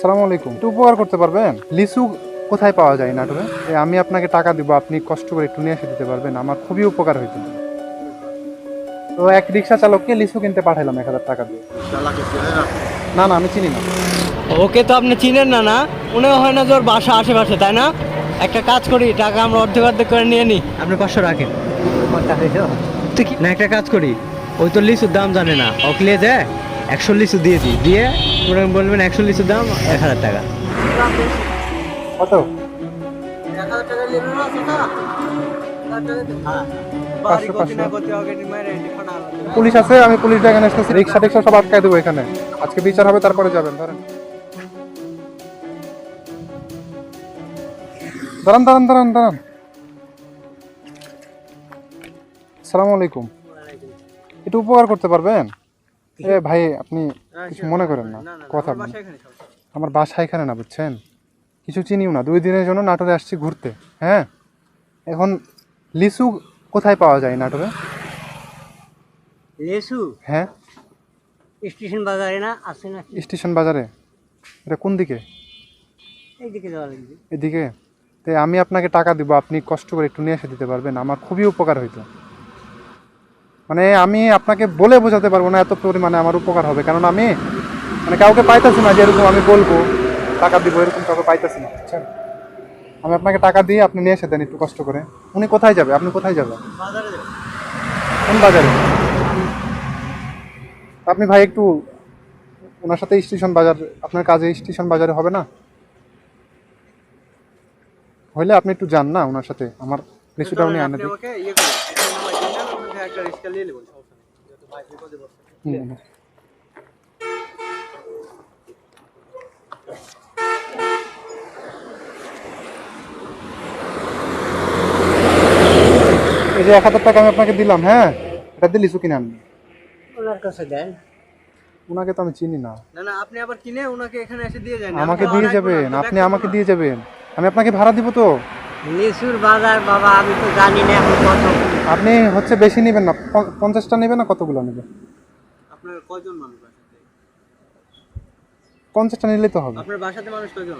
সালাম আলাইকুম। একটু উপকার করতে পারবেন? লিচু কোথায় পাওয়া যায় নাটোরে? আমি আপনাকে টাকা দিব আপনি কষ্ট করে একটু নিয়ে এসে দিতে পারবেন। আমার খুবই উপকার হইতো তো এক রিক্সা চালককে লিচু কিনতে পাঠাইলাম এক হাজার টাকা দিয়ে। না না আমি চিনি না। ওকে তো আপনি চিনেন না না? মনে হয় না যে ওর বাসা আশেপাশে তাই না? একটা কাজ করি টাকা আমরা অর্ধেক অর্ধেক করে নিয়ে নিই। আপনি পাঁচশো রাখেন। না একটা কাজ করি। ওই তো লিচুর দাম জানে না। অকলে দেয় একশো লিচু দিয়ে দিই দিয়ে ওরা বলবেন একশো লিচুর দাম এক হাজার টাকা। কত। পুলিশ আছে? আমি পুলিশ এখানে এসেছি। রিক্সা টিক্সা সব আটকায় দেবো এখানে। আজকে বিচার হবে তারপরে যাবেন। ধরেন। দাঁড়ান দাঁড়ান দাঁড়ান দাঁড়ান। সালাম আলাইকুম। একটু উপকার করতে পারবেন? এ ভাই আপনি কিছু মনে করেন না কথা আমার বাসা এখানে না বুঝছেন? কিছু চিনিও না দুই দিনের জন্য নাটোরে আসছি ঘুরতে হ্যাঁ? এখন লিচু কোথায় পাওয়া যায় নাটোরে? লিচু? হ্যাঁ? স্টেশন বাজারে না আছে না স্টেশন বাজারে? এটা কোন দিকে? এইদিকে যাওয়া লাগবে। এদিকে? তো আমি আপনাকে টাকা দিব আপনি কষ্ট করে একটু নিয়ে এসে দিতে পারবেন আমার খুবই উপকার হইতো। মানে আমি আপনাকে বলে বোঝাতে পারব না এত পরিমাণে আমার উপকার হবে। কারণ আমি মানে কাউকে পাইতেছি না যে এরকম আমি বলব টাকা দিব এরকম কাউকে পাইতেছি না। বুঝছেন আমি আপনাকে টাকা দিয়ে আপনি নিয়ে এসে দেন একটু কষ্ট করে। উনি কোথায় যাবে? আপনি কোথায় যাবেন? কোন বাজারে? আপনি ভাই একটু ওনার সাথে স্টেশন বাজার আপনার কাজে স্টেশন বাজারে হবে না? হইলে আপনি একটু যান না ওনার সাথে। আমার লিচুটা উনি আনে এই যে এক হাজার টাকা আমি আপনাকে দিলাম হ্যাঁ? এটা দিয়ে লিচু কিনে আনবেন ওনার কাছে দেন। ওনাকে তো আমি চিনি না। না না আপনি আবার কিনে ওনাকে এখানে এসে দিয়ে যান। আমাকে দিয়ে যাবেন আপনি আমাকে দিয়ে যাবেন। আমি আপনাকে ভাড়া দিব তো। লিচুর বাজার বাবা আমি তো জানি না এখন কত। আপনি হচ্ছে বেশি নেবেন না পঞ্চাশটা নেবেন না কতগুলো নেবেন? আপনার কয়জন মানুষ পঞ্চাশটা নিলেই তো হবে। আপনার বাসাতে মানুষ কয়জন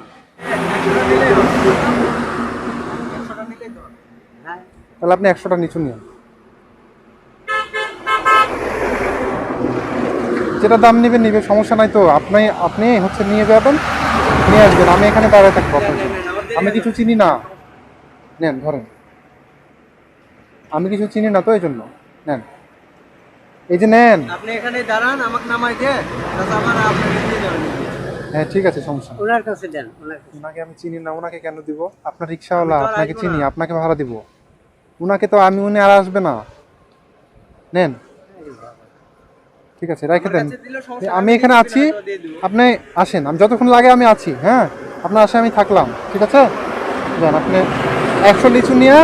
তাহলে আপনি একশোটা নিচু নিন। যেটা দাম নেবেন নিবে সমস্যা নাই তো। আপনি আপনি হচ্ছে নিয়ে যাবেন নিয়ে আসবেন। আমি এখানে দাঁড়ায় থাকব আপনার আমি কিছু চিনি না। নেন ধরেন। আমি কিছু চিনি না তো এই জন্য। নেন। এই যে নেন। আপনি এখানে দাঁড়ান আমাকে নামাই দিয়ে আমার আপনাকে দিয়ে যাবেন হ্যাঁ ঠিক আছে সমস্যা ওনার কাছে দেন ওনাকে আমি চিনি না ওনাকে কেন দিব? আপনার রিক্সাওয়ালা আপনাকে চিনি। আপনাকে ভাড়া দিব। ওনাকে তো আমি উনি আর আসবে না। নেন। ঠিক আছে রেখে দেন। আমি এখানে আছি। আপনি আসেন। আমি যতক্ষণ লাগে আমি আছি হ্যাঁ? আপনার আসে আমি থাকলাম ঠিক আছে? যান আপনি একশো লিচু নিয়ে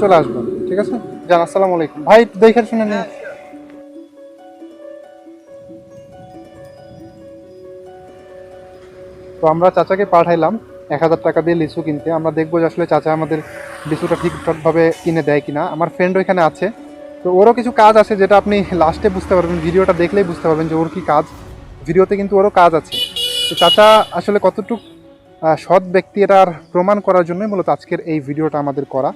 চলে আসবেন। ঠিক আছে? যান, আসসালামু আলাইকুম। ভাই দেখে শুনে নিন। তো আমরা চাচাকে পাঠাইলাম, এক হাজার টাকা দিয়ে লিচু কিনতে। আমরা দেখব যে আসলে চাচা আমাদের লিচুটা ঠিকঠাকভাবে কিনে দেয় কিনা। আমার ফ্রেন্ড ওইখানে আছে। তো ওরও কিছু কাজ আছে যেটা আপনি লাস্টে বুঝতে পারবেন, ভিডিওটা দেখলেই বুঝতে পারবেন যে ওর কি কাজ। ভিডিওতে কিন্তু ওরও কাজ আছে। তো চাচা আসলে কতটুক সৎ ব্যক্তি এটার প্রমাণ করার জন্যই মূলত আজকের এই ভিডিওটা আমাদের করা।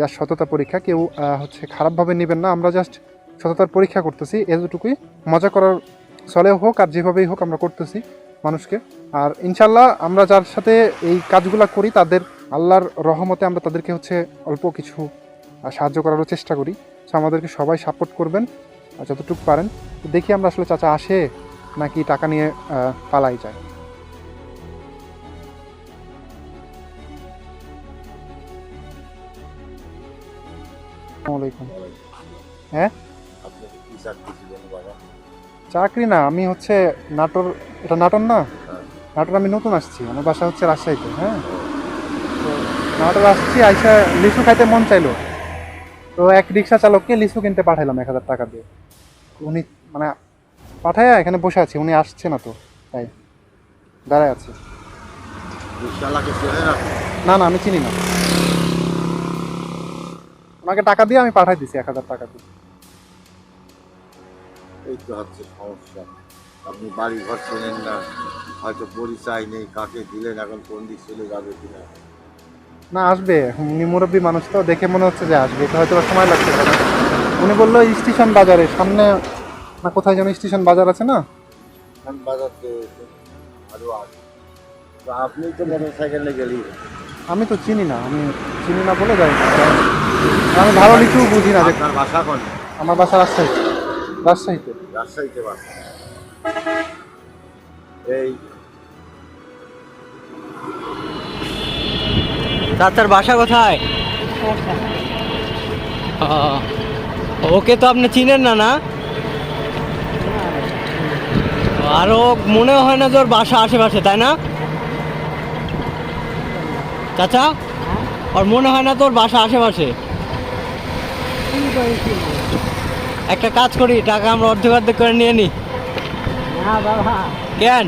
যার সততা পরীক্ষা, কেউ হচ্ছে খারাপভাবে নেবেন না। আমরা জাস্ট সততার পরীক্ষা করতেছি, এতটুকুই। মজা করার চলে হোক আর যেভাবেই হোক আমরা করতেছি মানুষকে। আর ইনশাল্লাহ আমরা যার সাথে এই কাজগুলো করি, তাদের আল্লাহর রহমতে আমরা তাদেরকে হচ্ছে অল্প কিছু সাহায্য করারও চেষ্টা করি। সো আমাদেরকে সবাই সাপোর্ট করবেন যতটুকু পারেন। দেখি আমরা আসলে চাচা আসে নাকি টাকা নিয়ে পালাই যায়। আলাইকুম। হ্যাঁ? চাকরি না আমি হচ্ছে নাটোর এটা নাটোর না? নাটোর আমি নতুন আসছি আমার বাসা হচ্ছে রাজশাহীতে হ্যাঁ? তো নাটোর আসছি আইসা লিচু খাইতে মন চাইলো। তো এক রিক্সা চালককে লিচু কিনতে পাঠাইলাম এক হাজার টাকা দিয়ে। উনি মানে পাঠায় এখানে বসে আছি উনি আসছে না তো তাই দাঁড়ায় আছে। না না আমি চিনি না। ওনাকে টাকা দিয়ে আমি পাঠাই দিছি এক হাজার টাকা দিয়ে। এই তো হচ্ছে সমস্যা। আপনি বাড়ি ঘর চেনেন না হয়তো পরিচয় নেই কাকে দিলেন এখন কোন দিক চলে যাবে কিনা। না আসবে। উনি মুরব্বী মানুষ তো দেখে মনে হচ্ছে যে আসবে। তো হয়তো সময় লাগতে পারে। উনি বলল স্টেশন বাজারে সামনে না কোথায় যেন স্টেশন বাজার আছে না? আমি বাজারতে আরও তো আপনি তো মোটর সাইকেলে গেলি আমি তো চিনি না আমি চিনি না বলে যাই না। আমি ভালো লিচু বুঝি না আপনার বাসা কোন? আমার বাসা রাজশাহী রাজশাহীতে। রাজশাহীতে বাসা এই। চাচার বাসা কোথায়? ওকে তো আপনি চিনেন না না? আর ও মনে হয় না যে ওর বাসা আশেপাশে তাই না? চাচা? ওর মনে হয় না তোর বাসা আশেপাশে। একটা কাজ করি টাকা আমরা অর্ধেক অর্ধেক করে নিয়ে নি। না বাবা। কেন?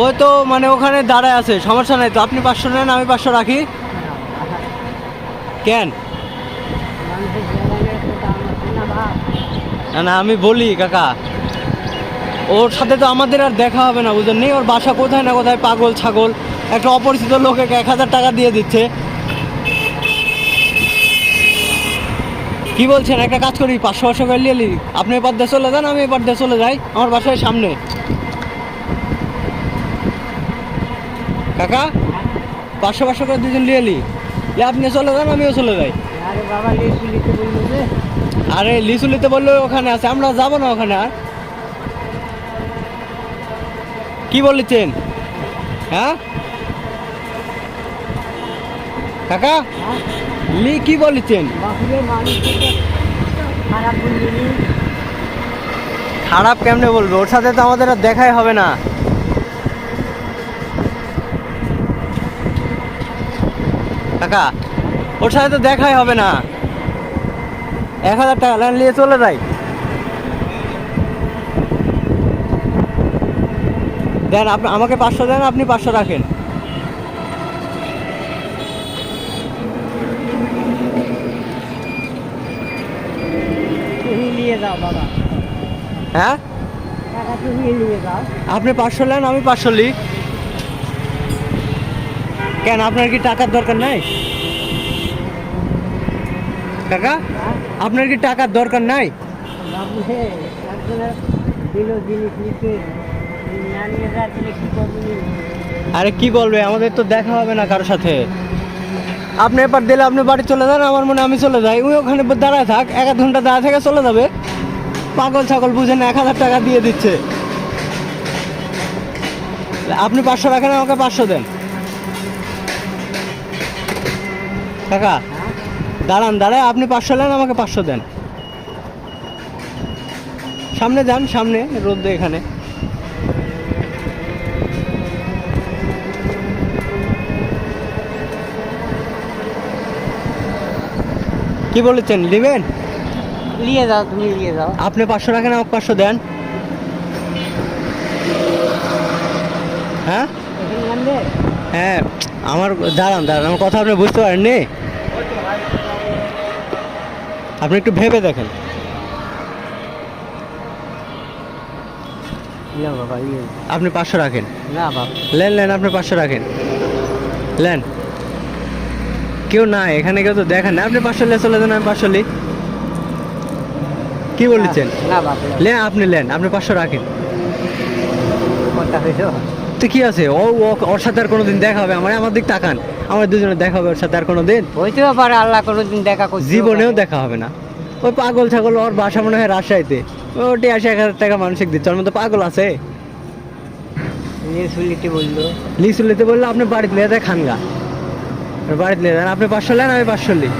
ওই তো মানে ওখানে দাঁড়ায় আছে সমস্যা নাই তো। আপনি পাঁচশো নেন আমি পাঁচশো রাখি। কেন? না না আমি বলি কাকা। ওর সাথে তো আমাদের আর দেখা হবে না বুঝলেন নেই ওর বাসা কোথায় না কোথায় পাগল ছাগল। একটা অপরিচিত লোকে এক হাজার টাকা দিয়ে দিচ্ছে। কি বলছেন? একটা কাজ করি পাঁচশো পাঁচশো করে নিয়ে। আপনি এবার দিয়ে চলে যান আমি এবার দিয়ে চলে যাই। আমার বাসায় সামনে। কাকা পাঁচশো পাঁচশো করে দুজন নিয়ে ইয়ে আপনি চলে যান আমিও চলে যাই। আরে বাবা আরে লিচুলিতে বলল ওখানে আছে আমরা যাব না ওখানে আর। কি বলেছেন? হ্যাঁ? কাকা? লি, কি বলেছেন? খারাপ কেমনে বলবে? ওর সাথে তো আমাদের আর দেখাই হবে না। কাকা, ওর সাথে তো দেখাই হবে না। এক হাজার টাকা লাইন নিয়ে চলে যাই। দেন আমাকে পাঁচশো দেন, আপনি পাঁচশো রাখেন তুমি নিয়ে যাও বাবা। হ্যাঁ? টাকা তুমি নিয়ে যাও। আপনি পাঁচশো নেন আমি পাঁচশো লি কেন আপনার কি টাকার দরকার নাই? কাকা হ্যাঁ? আপনার কি টাকার দরকার নাই? আরে কি বলবে? আমাদের তো দেখা হবে না কারোর সাথে। আপনি এবার দিলে আপনি বাড়ি চলে যান আমার মনে আমি চলে যাই। ওই ওখানে দাঁড়ায় থাক এক ঘণ্টা দাঁড়ায় থেকে চলে যাবে। পাগল ছাগল বুঝেন এক হাজার টাকা দিয়ে দিচ্ছে। আপনি পাঁচশো রাখেন, আমাকে পাঁচশো দেন। কাকা, দাঁড়ান, দাঁড়ায়, আপনি পাঁচশো নেন, আমাকে পাঁচশো দেন। সামনে যান, সামনে রোদ এখানে। কি বলেছেন নেবেন নিয়ে যাও তুমি নিয়ে যাও। আপনি পাঁচশো রাখেন আমাকে পাঁচশো দেন? হ্যাঁ? হ্যাঁ আমার দাঁড়ান দাঁড়ান আমার কথা আপনি বুঝতে পারেননি? আপনি একটু ভেবে দেখেন। ইয়ে। আপনি পাঁচশো রাখেন। না লেন লেন আপনি পাঁচশো রাখেন। লেন। কেউ না এখানে কেউ তো দেখেন না। আপনি পাঁচশো লে চলে যান আমি পাঁচশো কি বলেছেন? লেন আপনি লেন আপনি পাঁচশো রাখেন। তো কি আছে? ও ওর সাথে আর কোনোদিন দেখা হবে? আমার আমার দিক তাকান। আমার দুজনে দেখা হবে ওর সাথে আর কোনোদিন? হইতেও পারে আল্লাহ কোনোদিন দেখা জীবনেও দেখা হবে না। ওই পাগল ছাগল ওর বাসা মনে হয় রাজশাহীতে। ওটি আসে এক হাজার টাকা মানসিক দিচ্ছে। ওর মধ্যে পাগল আছে? শুলিতে বলল। লিচু নিতে বললে আপনি বাড়িতে নিয়ে যায় খানগা বাড়িতে নিয়ে যান আপনি পাঁচশো নেন আমি পাঁচশো লি।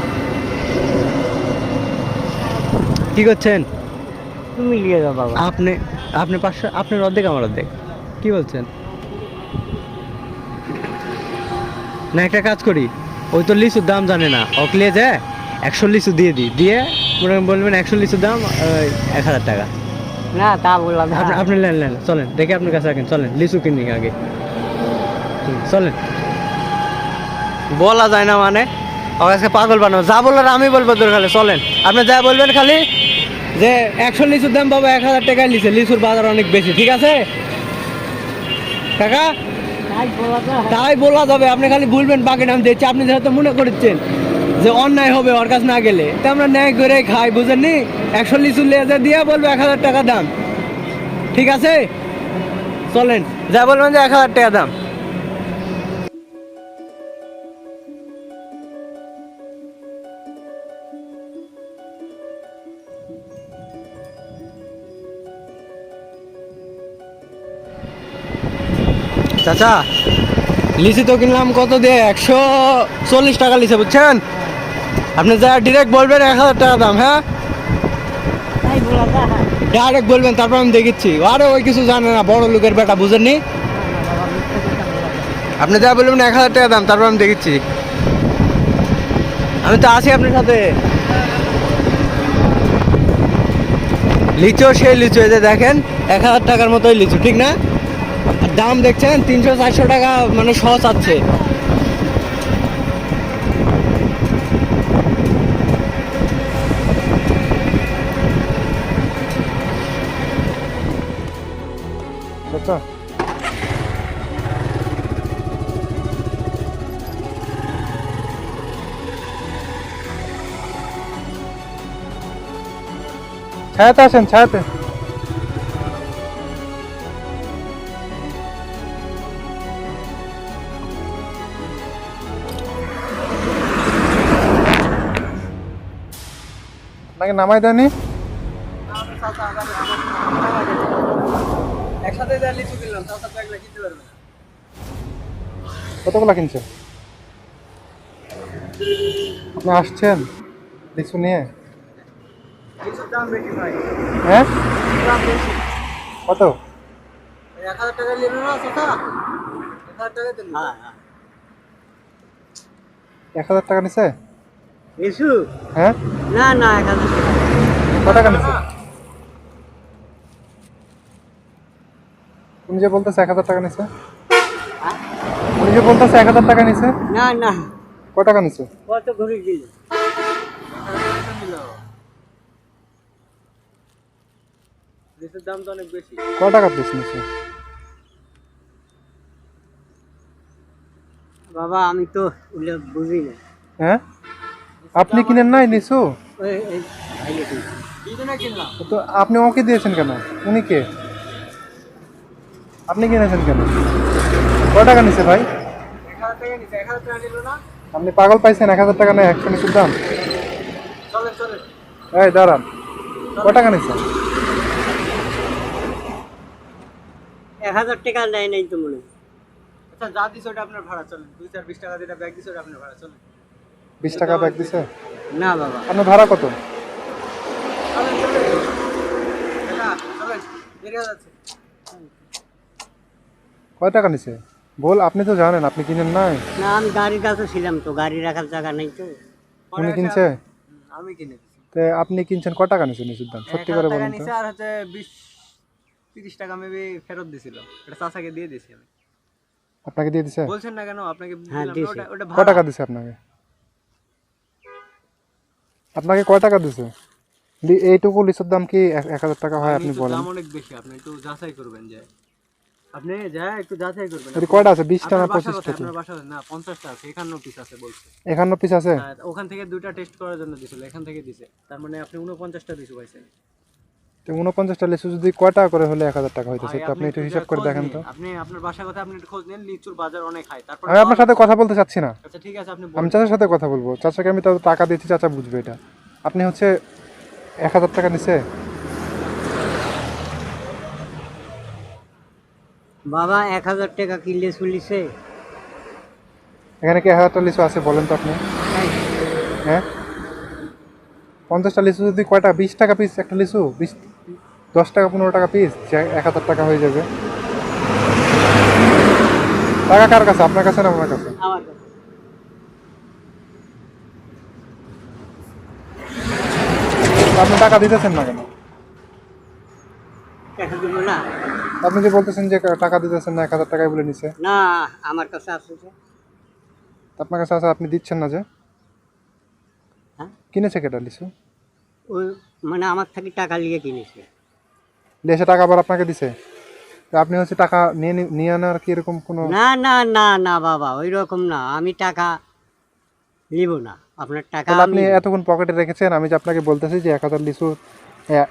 কি করছেন? তুমি নিয়ে যাও বাবা। আপনি আপনি পাঁচশো আপনার অর্ধেক আমার অর্ধেক। কি বলছেন? না একটা কাজ করি। ওই তো লিচুর দাম জানে না। ওকে নিয়ে যায় একশো লিচু দিয়ে দিই। দিয়ে বলবেন একশো লিচুর দাম এক হাজার টাকা। না তা বললাম আপনি আপনি নেন নেন চলেন। দেখে আপনার কাছে রাখেন। চলেন লিচু কিনি আগে। চলেন। বলা যায় না মানে? কাছে পাগল বানাবো। যা বলার আমি বলব তোর খালি চলেন। আপনি যা বলবেন খালি যে একশো লিচুর দাম পাবো এক হাজার টাকায় লিচে। লিচুর বাজার অনেক বেশি ঠিক আছে? কাকা? তাই বলা যায়। তাই বলা যাবে। আপনি খালি বলবেন বাকি নাম দিচ্ছি আপনি যেহেতু মনে করছেন যে অন্যায় হবে ওর কাছে না গেলে তা আমরা ন্যায় করে খাই বুঝেননি? একশো লিচু লেজে দিয়ে বলব এক হাজার টাকা দাম। ঠিক আছে? চলেন। যা বলবেন যে এক হাজার টাকা দাম। চাচা লিচি তো কিনলাম কত দিয়ে? একশো চল্লিশ টাকা লিচে বুঝছেন? আপনি যা ডিরেক্ট বলবেন এক হাজার টাকা দাম হ্যাঁ? তাই বলা যায় ডাইরেক্ট বলবেন তারপর আমি দেখিচ্ছি। আরে ওই কিছু জানে না বড় লোকের বেটা বুঝেননি? আপনি যা বলবেন এক হাজার টাকা দাম তারপর আমি দেখিচ্ছি। আমি তো আছি আপনার সাথে। লিচু সেই লিচু এই যে দেখেন এক হাজার টাকার মতোই লিচু ঠিক না? দাম দেখছেন তিনশো চারশো টাকা মানে সহজ আছে চাচা ছায়াতে আসেন ছায়াতে। কিনতে পারবে না। কতগুলো কিনছেন আপনি আসছেন লিচু নিয়ে? হ্যাঁ? কত? হাজার টাকা না এক হাজার টাকা নিছে? হ্যাঁ? না টাকা ক টাকা নিছে যে বলতেছে এক হাজার টাকা নিছে। উনি যে বলতেছে এক হাজার টাকা নিছে। না না। ক টাকা নিছে কত ঘুরে দিল লিচুর দাম তো অনেক বেশি। টাকা পিস নিছে বাবা আমি তো বুঝি না হ্যাঁ? আপনি কিনেন নাই কিনলাম তো আপনি ওকে দিয়েছেন কেন? উনি কে? আপনি কিনেছেন কেন? ক টাকা নিছে ভাই? এক হাজার টাকা নিচ্ছে এক হাজার টাকা আপনি পাগল পাইছেন এক হাজার টাকা নেই একশো লিচুর দাম। এই দাঁড়ান। ক টাকা নিছে? এক হাজার টাকা নেয় নাই তো মনে হয়। আচ্ছা যা দিছে ওটা আপনার ভাড়া চলেন। দুই চার বিশ টাকা যেটা ব্যাগ দিছে ওটা আপনার ভাড়া চলেন। বিশ টাকা ব্যাগ দিছে? না বাবা। আপনার ভাড়া কত? হয়ে কয় টাকা নিছে? বল আপনি তো জানেন আপনি কিনেন নাই। না আমি গাড়ির কাছে ছিলাম তো গাড়ি রাখার জায়গা নেই তো। উনি কিনছে? আমি কিনে তে আপনি কিনছেন ক টাকা নিছে নিচুর দাম সত্যি করে বলুন আর হচ্ছে বিশ তিরিশ টাকা মেবি ফেরত দিছিল। এটা চাচাকে দিয়ে দিছি আমি। আপনাকে দিয়ে দিছে? বলছেন না কেন আপনাকে হ্যাঁ। ওটা ওটা ক টাকা দিছে আপনাকে? আপনাকে কয় টাকা দিছে? এইটুকু লিচুর দাম কি এক হাজার টাকা হয় আপনি বলেন। দাম অনেক বেশি আপনি একটু যাচাই করবেন যে। আপনি যা একটু যাচাই করবেন। এটা কয়টা আছে? বিশটা না আপনার বাসা আপনার বাসা কোথায়? না পঞ্চাশটা আছে একান্ন পিস আছে বলছে। একান্ন পিস আছে? হ্যাঁ, ওখান থেকে দুইটা টেস্ট করার জন্য দিছিল এখান থেকে দিছে। তার মানে আপনি 49 টা দিছো পাইছেন। তো উনপঞ্চাশটা লিচু যদি কয় টাকা করে হলে এক হাজার টাকা হইতেছে? আপনি একটু হিসাব করে দেখেন তো। আপনি আপনার বাসা কথা আপনি একটু খোঁজ নেন লিচুর বাজার অনেক হাই তারপর আমি আপনার সাথে কথা বলতে চাচ্ছি না। আচ্ছা ঠিক আছে আপনি আমি। চাচার সাথে কথা বলব। চাচাকে আমি তো টাকা দিচ্ছি চাচা বুঝবে এটা। আপনি হচ্ছে এক হাজার টাকা নিছে? বাবা এক হাজার টাকা কিনলে চলিছে এখানে কি এক হাজারটা লিচু আছে বলেন তো আপনি? হ্যাঁ? পঞ্চাশটা লিচু যদি কয়টা? বিশ টাকা পিস একটা লিচু বিশ দশ টাকা পনেরো টাকা পিস এক হাজার টাকা হয়ে যাবে। টাকা কার কাছে? আপনার কাছে না আমার কাছে? আপনি টাকা দিতেছেন না কেন? না। আপনি যে বলতেছেন যে টাকা দিতেছেন না এক হাজার টাকায় বলে নিছে। না আমার কাছে আছে আপনার কাছে আছে আপনি দিচ্ছেন না যে? হ্যাঁ? কিনেছে কেটা লিচু? ওই মানে আমার থেকে টাকা নিয়ে কিনেছে। দেশে টাকা আবার আপনাকে দিছে? আপনি হচ্ছে টাকা নিয়ে নিয়ে আনার কি এরকম কোনো না না না না বাবা ওই রকম না। আমি টাকা নিব না। আপনার টাকা আপনি এতক্ষণ পকেটে রেখেছেন আমি যে আপনাকে বলতেছি যে এক হাজার লিচু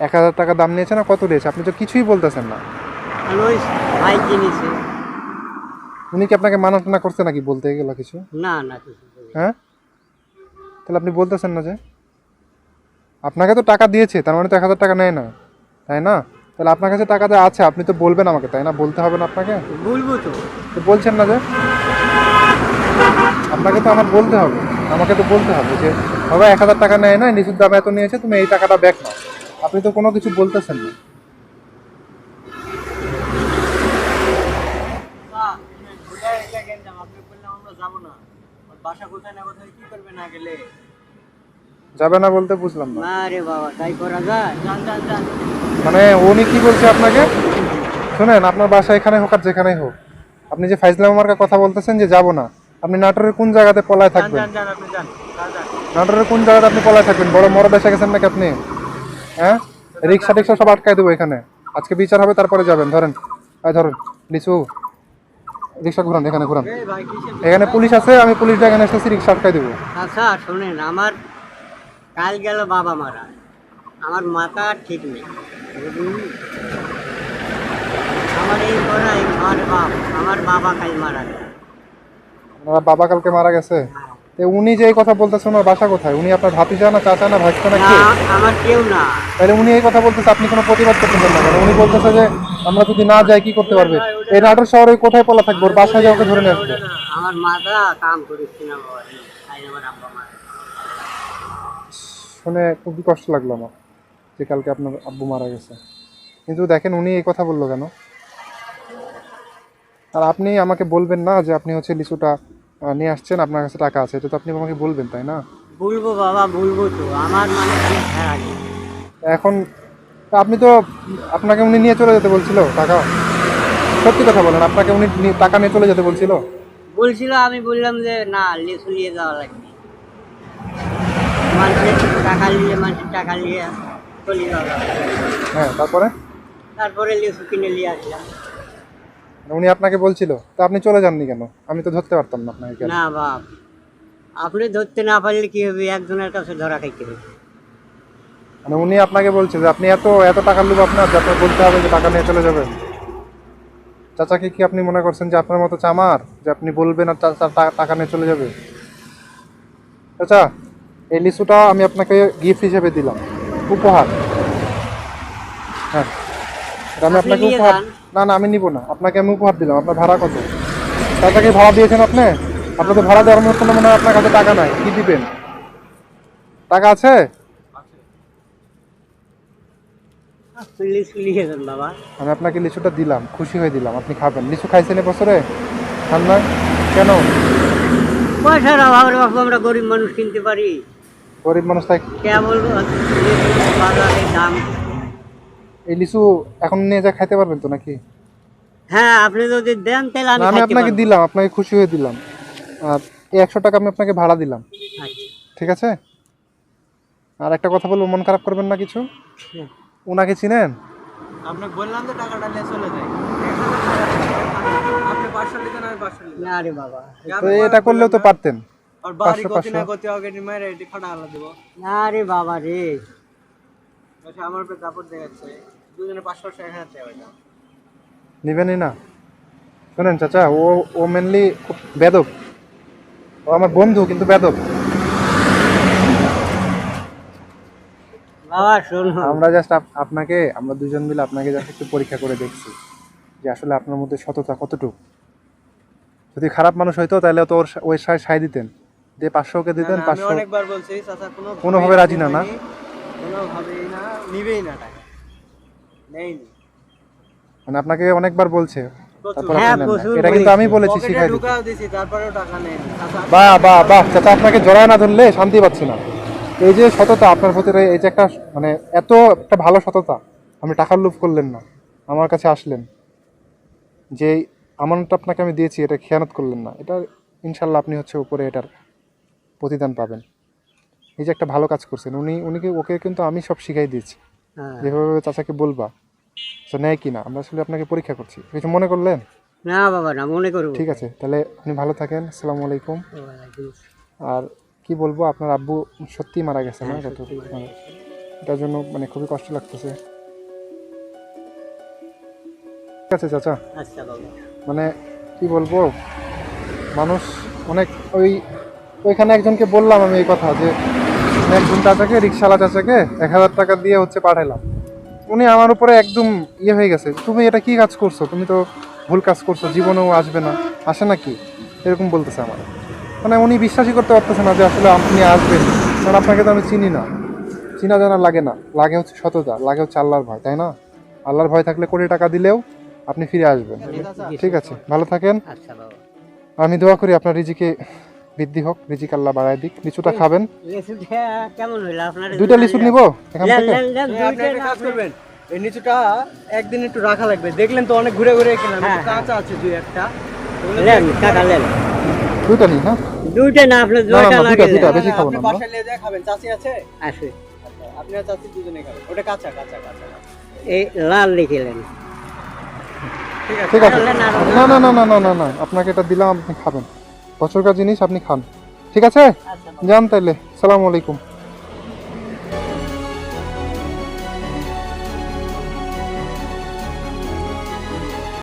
এক হাজার টাকা দাম নিয়েছে না কত দিয়েছে? আপনি তো কিছুই বলতেছেন না। ওই ভাই কিনেছে উনি কি আপনাকে মানা টানা করছে নাকি বলতে গেলো কিছু? না না কিছু হ্যাঁ? তাহলে আপনি বলতেছেন না যে। আপনাকে তো টাকা দিয়েছে তার মানে তো এক হাজার টাকা নেয় না। তাই না? তাহলে আপনার কাছে টাকা দেওয়া আছে আপনি তো বলবেন আমাকে তাই না? বলতে হবে না আপনাকে? বলব তো। তো বলছেন না যে? আপনাকে তো আমার বলতে হবে আমাকে তো বলতে হবে যে বাবা এক হাজার টাকা নেয় না নিচুর দাম এত নিয়েছে তুমি এই টাকাটা ব্যাক নাও। আপনি তো কোনো কিছু বলতেছেন না। যাবে না বলতে বুঝলাম না। না রে বাবা তাই করা যায়? মানে উনি কি বলছে আপনাকে? শুনেন আপনার বাসা এখানে হোক আর যেখানেই হোক। আপনি যে ফাইজলাম মার্কা কথা বলতেছেন যে যাব না আপনি নাটোরের কোন জায়গাতে পলায় থাকবেন? নাটোরের কোন জায়গাতে আপনি পলায় থাকবেন? বড় মরদ এসে গেছেন নাকি আপনি? হ্যাঁ? রিক্সা টিক্সা সব আটকাই দেবো এখানে। আজকে বিচার হবে তারপরে যাবেন। ধরেন আয় ধরেন লিচু। রিক্সা ঘুরান এখানে ঘুরান। এখানে পুলিশ আছে আমি পুলিশটা এখানে এসেছি রিক্সা আটকাই দেবো। আচ্ছা শোনেন আমার কাল গেল বাবা মারা। আমার মাথা ঠিক নেই। আমার এই করাই আমার বাপ আমার বাবা কাল মারা গেল। আপনার বাবা কালকে মারা গেছে? তো উনি যে এই কথা বলতেছে ওনার বাসা কোথায়? উনি আপনার ভাতিজা না চাচা না ভাইস্তা না কে? আমার কেউ না। তাহলে উনি এই কথা বলতেছে আপনি কোনো প্রতিবাদ করতেছেন না উনি বলতেছে যে আমরা যদি না যাই কি করতে পারবে? এই নাটোর শহরে কোথায় পলা থাকব? ওর বাসায় যাওয়াকে ধরে নিয়ে আসবে। আমার মাথা কাম করিস না বাবা তাই আমার আব্বা মারা। শুনে খুবই কষ্ট লাগল আমার যে কালকে আপনার আব্বু মারা গেছে। কিন্তু দেখেন উনি এই কথা বলল কেন? আর আপনি আমাকে বলবেন না যে আপনি হচ্ছে লিচুটা নিয়ে আসছেন আপনার কাছে টাকা আছে এটা তো আপনি আমাকে বলবেন তাই না? বলব বাবা বলব তো। আমার মানে লাগে। এখন আপনি তো আপনাকে উনি নিয়ে চলে যেতে বলছিল টাকা। সত্যি কথা বলেন আপনাকে উনি টাকা নিয়ে চলে যেতে বলছিল? বলছিল আমি বললাম যে না লিচু নিয়ে যাওয়া লাগবে। মানুষের টাকা নিয়ে মানুষের টাকা নিয়ে চলে হ্যাঁ তারপরে? তারপরে লিচু কিনে নিয়ে আসলাম। উনি আপনাকে বলছিল তা আপনি চলে যাননি কেন? আমি তো ধরতে পারতাম না আপনাকে না বাপ আপনি ধরতে না পারলে কি হবে? একজনের কাছে ধরা খাইতে হবে? মানে উনি আপনাকে বলছে যে আপনি এত এত টাকার লোক আপনার যে আপনার বলতে হবে যে টাকা নিয়ে চলে যাবেন? চাচাকে কি আপনি মনে করছেন যে আপনার মতো চামার যে আপনি বলবেন আর টাকা নিয়ে চলে যাবে? চাচা এই লিচুটা আমি আপনাকে গিফট হিসেবে দিলাম। উপহার। হ্যাঁ। আমি আপনাকে উপহার না না আমি নিব না। আপনাকে আমি উপহার দিলাম। আপনার ভাড়া কত? চাচাকে ভাড়া দিয়েছেন আপনি? আপনার তো ভাড়া দেওয়ার মতো মনে হয় আপনার কাছে টাকা নাই। কি দিবেন? টাকা আছে? আমি আপনাকে লিচুটা দিলাম। খুশি হয়ে দিলাম। আপনি খাবেন। লিচু খাইছেন এ বছরে? খান না কেন? পয়সার অভাবের বাপ আমরা গরিব মানুষ কিনতে পারি। গরিব মানুষ তাই দাম। এই লিচু এখন নিয়ে যা খাইতে পারবেন তো নাকি? হ্যাঁ আপনি যদি দেন তাহলে আমি আমি আপনাকে দিলাম আপনাকে খুশি হয়ে দিলাম। আর এই একশো টাকা আমি আপনাকে ভাড়া দিলাম। আচ্ছা। ঠিক আছে? আর একটা কথা বলব মন খারাপ করবেন না কিছু? ওনাকে চিনেন? আপনাকে বললাম তো টাকাটা নিয়ে চলে যায় আপনি পাঁচশো লিখেন আমি পাঁচশো না রে বাবা। তো এটা করলেও তো পারতেন। আর বাড়ি গতি না গতি আগে এটি ফাটা আলা দেবো। না রে বাবা রে। আচ্ছা আমার কাপড় দেখাচ্ছে। দুজনে পাঁচশো টাকা এক হাজার টাকা দাম নেবেনই না শোনেন চাচা ও ও মেনলি খুব বেদব। ও আমার বন্ধু কিন্তু বেদব। বাবা শোনো। আমরা জাস্ট আপনাকে আমরা দুজন মিলে আপনাকে জাস্ট একটু পরীক্ষা করে দেখছি যে আসলে আপনার মধ্যে সততা কতটুকু। যদি খারাপ মানুষ হইতো তাহলে তো ওর ওই সাই সাই দিতেন। পাঁচশো দিতেন পাঁচশো অনেকবার বলছি চাচা কোনো কোনোভাবে রাজি না, না? কোনোভাবেই না নিবেই না টাকা। নেইনি। মানে আপনাকে অনেকবার বলছে হ্যাঁ, এটা কিন্তু আমি বলেছি। শিখাই বাহ বাহ বাহ। চাচা আপনাকে জড়ায় না ধরলে শান্তি পাচ্ছি না। এই যে সততা আপনার প্রতি এই যে একটা মানে এত একটা ভালো সততা আপনি টাকার লোভ করলেন না আমার কাছে আসলেন। যে আমানতটা আপনাকে আমি দিয়েছি এটা খেয়ানত করলেন না। এটা ইনশাল্লাহ আপনি হচ্ছে উপরে এটার প্রতিদান পাবেন। এই যে একটা ভালো কাজ করছেন উনি উনিকে ওকে কিন্তু আমি সব শিখাই দিয়েছি। হ্যাঁ। যেভাবে চাচাকে বলবা তো নেয় কি না আমরা আসলে আপনাকে পরীক্ষা করছি। কিছু মনে করলেন? না বাবা না মনে করব ঠিক আছে তাহলে আপনি ভালো থাকেন আসসালামু আলাইকুম। আর কি বলব আপনার আব্বু সত্যি মারা গেছে না? মারা হ্যাঁ। এটার জন্য মানে খুবই কষ্ট লাগতেছে। ঠিক আছে চাচা। আচ্ছা মানে কি বলব মানুষ অনেক ওই ওইখানে একজনকে বললাম আমি এই কথা যে একজন চাচাকে রিক্সাওয়ালা চাচাকে এক হাজার টাকা দিয়ে হচ্ছে পাঠাইলাম। উনি আমার উপরে একদম ইয়ে হয়ে গেছে তুমি এটা কি কাজ করছ? তুমি তো ভুল কাজ করছ জীবনেও আসবে না। আসে না কি? এরকম বলতেছে আমার। মানে উনি বিশ্বাসই করতে পারতেছে না যে আসলে আপনি আসবেন। কারণ আপনাকে তো আমি চিনি না। চিনা জানা লাগে না। লাগে হচ্ছে সততা লাগে হচ্ছে আল্লাহর ভয় তাই না? আল্লাহর ভয় থাকলে কোটি টাকা দিলেও আপনি ফিরে আসবেন। ঠিক আছে। ভালো থাকেন। আচ্ছা আমি দোয়া করি আপনার রিজিকে বৃদ্ধি হোক রিজিক আল্লাহ বাড়ায় দিক। লিচুটা খাবেন। লিচুটা কেমন হইল আপনার দুইটা লিচু নিব এখান থেকে? দুইটা একটা না কাজ করবেন। এই নিচুটা একদিন একটু রাখা লাগবে। দেখলেন তো অনেক ঘুরে ঘুরে কিনলাম হ্যাঁ, কাঁচা আছে দুই একটা। দুইটা হ্যাঁ? দুইটা না আপনি না, দুইটা লাগে। দুইটা, দুইটা। হ্যাঁ, বেশি খাব না বাসায় নিয়ে যায় খাবেন। চাচি আছে? আছে। আচ্ছা, আপনি চাচি দুজনে খাবেন। ওটা কাঁচা কাঁচা কাঁচা এই লাল লিখিলেন ঠিক আছে। না না না না না না আপনাকে এটা দিলাম আপনি খাবেন। বছরকার জিনিস আপনি খান। ঠিক আছে? আচ্ছা যান তাইলে। সালাম আলাইকুম।